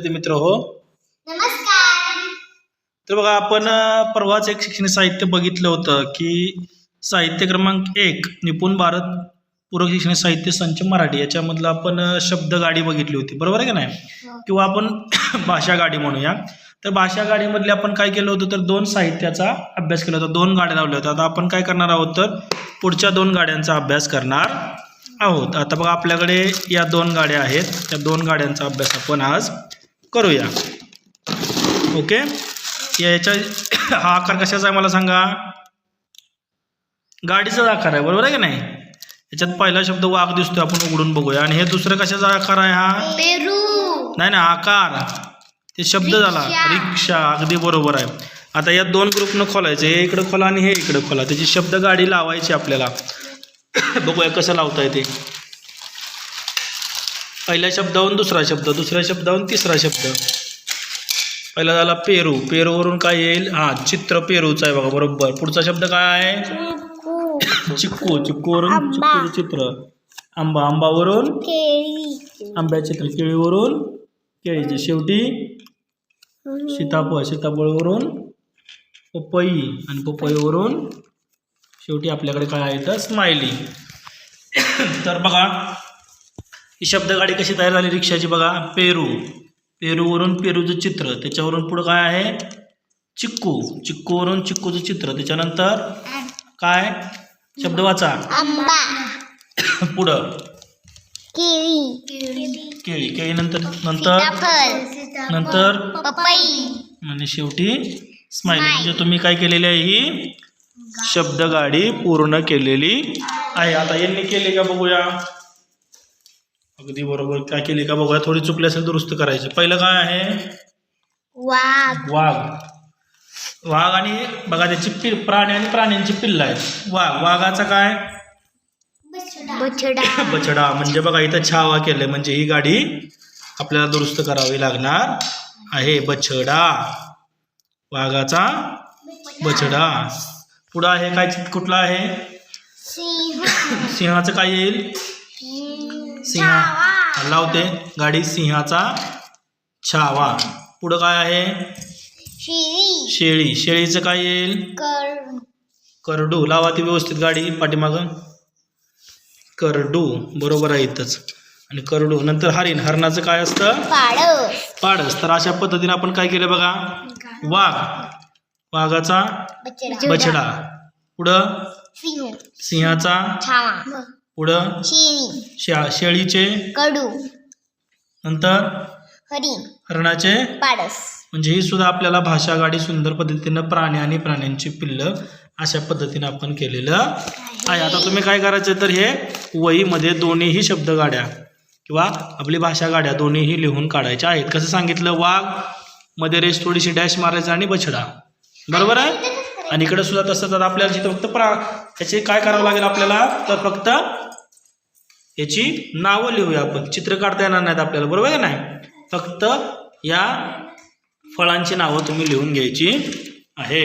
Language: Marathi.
विद्यार्थी मित्र हो. नमस्कार. तर बघा आपण परवाच एक शैक्षणिक साहित्य बघितलं होतं की साहित्य क्रमांक एक निपुण भारत पूरक शैक्षणिक साहित्य संच मराठी याच्यामधलं आपण शब्द गाडी बघितली होती. बरोबर आहे का नाही? किंवा आपण भाषा गाडी म्हणूया. तर भाषा गाडीमधले आपण काय केलं होतं? तर दोन साहित्याचा अभ्यास केला होता. दोन गाड्या लावल्या होत्या. आता आपण काय करणार आहोत? तर पुढच्या दोन गाड्यांचा अभ्यास करणार आहोत. आता बघा आपल्याकडे या दोन गाड्या आहेत. त्या दोन गाड्यांचा अभ्यास आपण आज करूया. ओके? याच्या हा आकार कशाचा आहे मला सांगा. गाडीचाच आकार आहे बरोबर आहे का नाही? याच्यात पहिला शब्द वाघ दिसतोय आपण उघडून बघूया. आणि हे दुसरं कशाचा आकार आहे हा? नाही ना आकार. ते शब्द झाला रिक्षा. रिक्षा अगदी बरोबर आहे. आता या दोन ग्रुपनं खोलायचं हे इकडं खोला आणि हे इकडं खोला. त्याची शब्द गाडी लावायची आपल्याला. बघूया कसं लावता येते. पहिल्या शब्दावरून दुसरा शब्द दुसऱ्या शब्दावरून तिसरा शब्द. पहिला झाला पेरू. पेरूवरून काय येईल? हा चित्र पेरूचं आहे बघा बरोबर. पुढचा शब्द काय आहे? चिक्कू चिक्कूवरून. चिक्कूचं चित्र. आंबा. आंबावरून आंब्या चित्र. केळीवरून केळीचे. शेवटी सीताफळ. सीताफळवरून पपई. आणि पपईवरून शेवटी आपल्याकडे काय आहे? तर स्माइली. तर बघा ही शब्दगाडी कशी तयार झाली रिक्षाची बघा. पेरू. पेरूवरून पेरूचं चित्र. त्याच्यावरून पुढं काय आहे? चिक्कू. चिक्कूवरून चिक्कूचं चित्र. त्याच्यानंतर काय? शब्द वाचा. पुढं. केळी. केळी. केळी नंतर नंतर? नंतर? आणि शेवटी स्माइली. म्हणजे तुम्ही काय केलेली आहे ही? शब्दगाडी पूर्ण केलेली आहे. आता यांनी केली का बघूया? अगदी बरोबर. काय केली का बघूया. थोडी चुकली असेल दुरुस्त करायची. पहिलं काय आहे? वाघ. वाघ. वाघ आणि बघा त्याची पिल प्राणी आणि प्राण्यांची पिल्ल आहेत. वाघ. वाघाचा काय? बछडा. बछडा. म्हणजे बघा इथं छावा केलंय. म्हणजे ही गाडी आपल्याला दुरुस्त करावी लागणार आहे. बछडा. वाघाचा बछडा. पुढं आहे काय? कुठला आहे? सिंह. सिंहाचं काय येईल? सिंहा. लावते. गाडी सिंहाचा छावा. पुढं काय आहे? शेळी. शेळीचं काय येईल? कर करडू. लावा ती व्यवस्थित गाडी पाठीमागं. करडू. बरोबर आहे इथंच. आणि करडू. नंतर हरिण. हरणाचं काय असतं? पाडस. तर अशा पद्धतीने आपण काय केलं बघा? वाघ. वाघाचा बछडा. पुढं? सिंह. सिंहाचा पुढं? शा शेळीचे? कडू. नंतर? हरिण हरणाचे? पाडस. म्हणजे ही सुद्धा आपल्याला भाषा गाडी सुंदर पद्धतीनं प्राणी आणि प्राण्यांची पिल्लं अशा पद्धतीनं आपण केलेलं आहे. आता तुम्ही काय करायचं तर हे वहीमध्ये दोन्हीही शब्द गाड्या किंवा आपली भाषा गाड्या दोन्हीही लिहून काढायच्या आहेत. कसं सांगितलं? वाघमध्ये रेस थोडीशी डॅश मारायचा आणि बछडा. बरोबर आहे? आणि इकडे सुद्धा तसं तर आपल्याला जिथं फक्त प्रा याचे काय करावं लागेल आपल्याला? तर फक्त याची नावं लिहूया आपण. चित्र काढता येणार नाहीत आपल्याला बरोबर आहे नाही? फक्त या फळांची नावं तुम्ही लिहून घ्यायची आहे